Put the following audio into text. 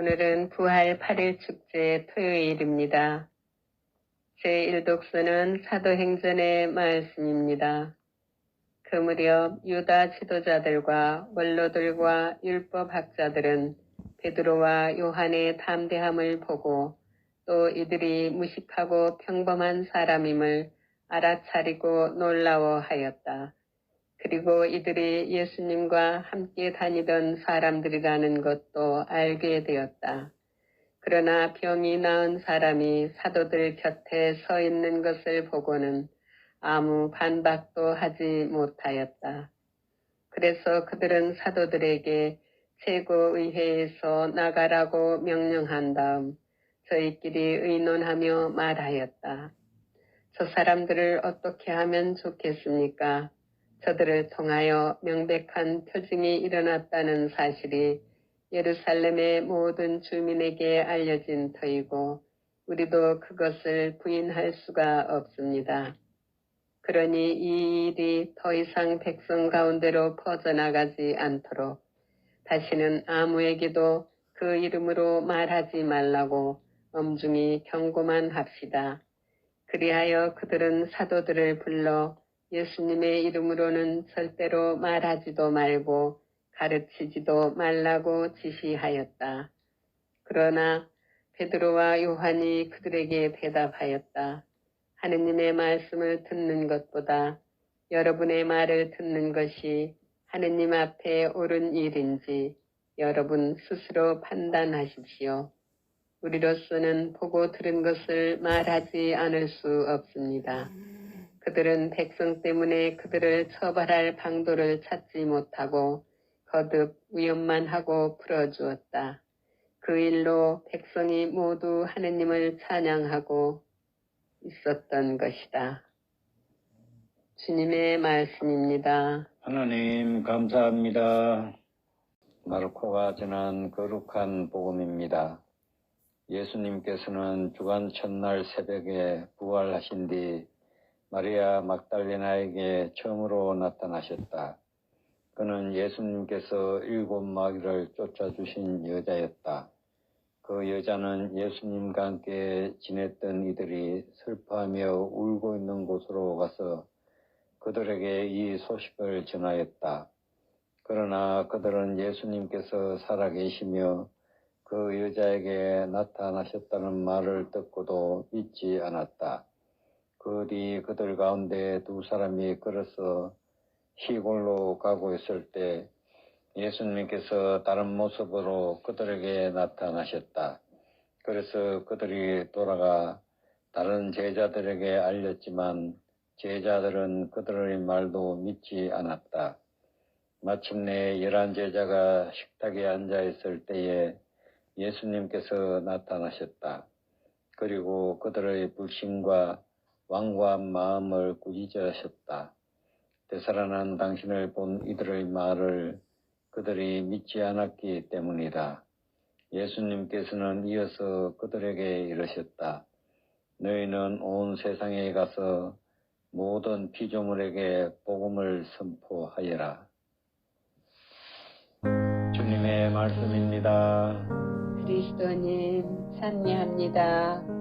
오늘은 부활 8일 축제 토요일입니다. 제1독서는 사도행전의 말씀입니다. 그 무렵 유다 지도자들과 원로들과 율법학자들은 베드로와 요한의 담대함을 보고 또 이들이 무식하고 평범한 사람임을 알아차리고 놀라워하였다. 그리고 이들이 예수님과 함께 다니던 사람들이라는 것도 알게 되었다. 그러나 병이 나은 사람이 사도들 곁에 서 있는 것을 보고는 아무 반박도 하지 못하였다. 그래서 그들은 사도들에게 최고의회에서 나가라고 명령한 다음 저희끼리 의논하며 말하였다. 저 사람들을 어떻게 하면 좋겠습니까? 저들을 통하여 명백한 표징이 일어났다는 사실이 예루살렘의 모든 주민에게 알려진 터이고 우리도 그것을 부인할 수가 없습니다. 그러니 이 일이 더 이상 백성 가운데로 퍼져나가지 않도록 다시는 아무에게도 그 이름으로 말하지 말라고 엄중히 경고만 합시다. 그리하여 그들은 사도들을 불러 예수님의 이름으로는 절대로 말하지도 말고 가르치지도 말라고 지시하였다. 그러나 베드로와 요한이 그들에게 대답하였다. 하느님의 말씀을 듣는 것보다 여러분의 말을 듣는 것이 하느님 앞에 옳은 일인지 여러분 스스로 판단하십시오. 우리로서는 보고 들은 것을 말하지 않을 수 없습니다. 그들은 백성 때문에 그들을 처벌할 방도를 찾지 못하고 거듭 위협만 하고 풀어주었다. 그 일로 백성이 모두 하느님을 찬양하고 있었던 것이다. 주님의 말씀입니다. 하나님 감사합니다. 마르코가 전한 거룩한 복음입니다. 예수님께서는 주간 첫날 새벽에 부활하신 뒤 마리아 막달레나에게 처음으로 나타나셨다. 그는 예수님께서 일곱 마귀를 쫓아주신 여자였다. 그 여자는 예수님과 함께 지냈던 이들이 슬퍼하며 울고 있는 곳으로 가서 그들에게 이 소식을 전하였다. 그러나 그들은 예수님께서 살아계시며 그 여자에게 나타나셨다는 말을 듣고도 믿지 않았다. 그뒤 그들 가운데 두 사람이 걸어서 시골로 가고 있을 때 예수님께서 다른 모습으로 그들에게 나타나셨다. 그래서 그들이 돌아가 다른 제자들에게 알렸지만 제자들은 그들의 말도 믿지 않았다. 마침내 열한 제자가 식탁에 앉아 있을 때에 예수님께서 나타나셨다. 그리고 그들의 불신과 완고한 마음을 꾸짖으셨다. 되살아난 당신을 본 이들의 말을 그들이 믿지 않았기 때문이다. 예수님께서는 이어서 그들에게 이르셨다. 너희는 온 세상에 가서 모든 피조물에게 복음을 선포하여라. 주님의 말씀입니다. 그리스도님 찬미합니다.